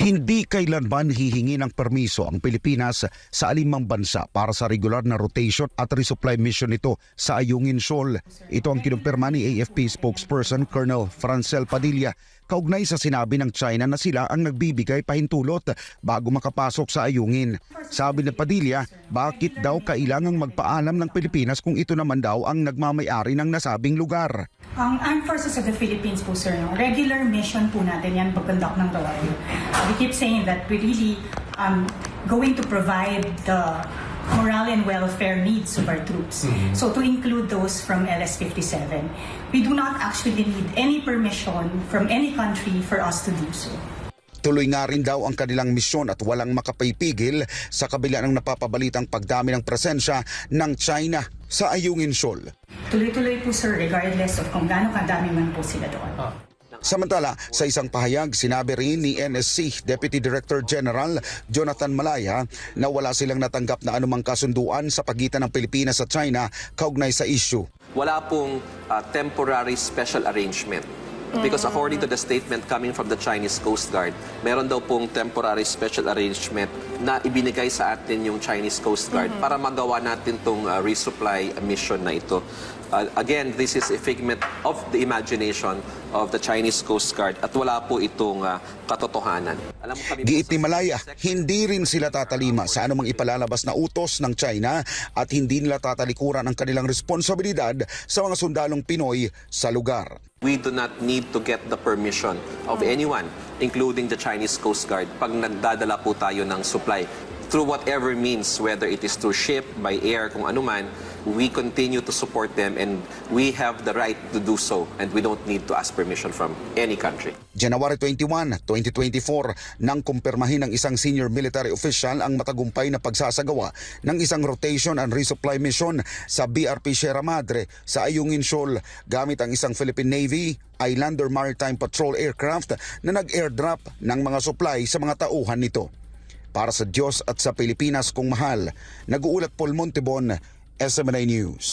Hindi kailanman hihingi ng permiso ang Pilipinas sa alimang bansa para sa regular na rotation at resupply mission nito sa Ayungin Shoal. Ito ang kinumpirma ni AFP spokesperson Colonel Francel Padilla kaugnay sa sinabi ng China na sila ang nagbibigay pahintulot bago makapasok sa Ayungin. Sabi ni Padilla, bakit daw kailangang magpaalam ng Pilipinas kung ito naman daw ang nagmamayari ng nasabing lugar? Ang Armed Forces of the Philippines po, sir, no? regular mission po natin yan pag-conduct ng gawain. Uh, we keep saying that we really um, going to provide the morale and welfare needs of our troops. So to include those from LS-57, we do not actually need any permission from any country for us to do so. Tuloy nga rin daw ang kanilang misyon at walang makapaypigil sa kabila ng napapabalitang pagdami ng presensya ng China sa Ayungin Shoal. Tuloy-tuloy po, sir, regardless of kung gaano kadami man po sila doon. Samantala, sa isang pahayag, sinabi rin ni NSC Deputy Director General Jonathan Malaya na wala silang natanggap na anumang kasunduan sa pagitan ng Pilipinas at China kaugnay sa issue. wala pong uh, temporary special arrangement. Because according to the statement coming from the Chinese Coast Guard, meron daw pong temporary special arrangement na ibinigay sa atin yung Chinese Coast Guard para magawa natin tong uh, resupply mission na ito. Uh, again, this is a figment of the imagination of the Chinese Coast Guard at wala po itong uh, katotohanan. Alam mo kami Giit ni Malaya, hindi rin sila tatalima sa anumang ipalalabas na utos ng China at hindi nila tatalikuran ang kanilang responsibilidad sa mga sundalong Pinoy sa lugar. We do not need to get the permission of anyone, including the Chinese Coast Guard, pag nagdadala po tayo ng supply. Through whatever means, whether it is through ship, by air, kung ano man, we continue to support them and we have the right to do so and we don't need to ask permission from any country. January 21, 2024 nang kumpirmahin ng isang senior military official ang matagumpay na pagsasagawa ng isang rotation and resupply mission sa BRP Sierra Madre sa Ayungin Shoal gamit ang isang Philippine Navy Islander Maritime Patrol aircraft na nag-airdrop ng mga supply sa mga tauhan nito. Para sa Diyos at sa Pilipinas kung mahal, nag-uulat Paul Montebon, SMNA News.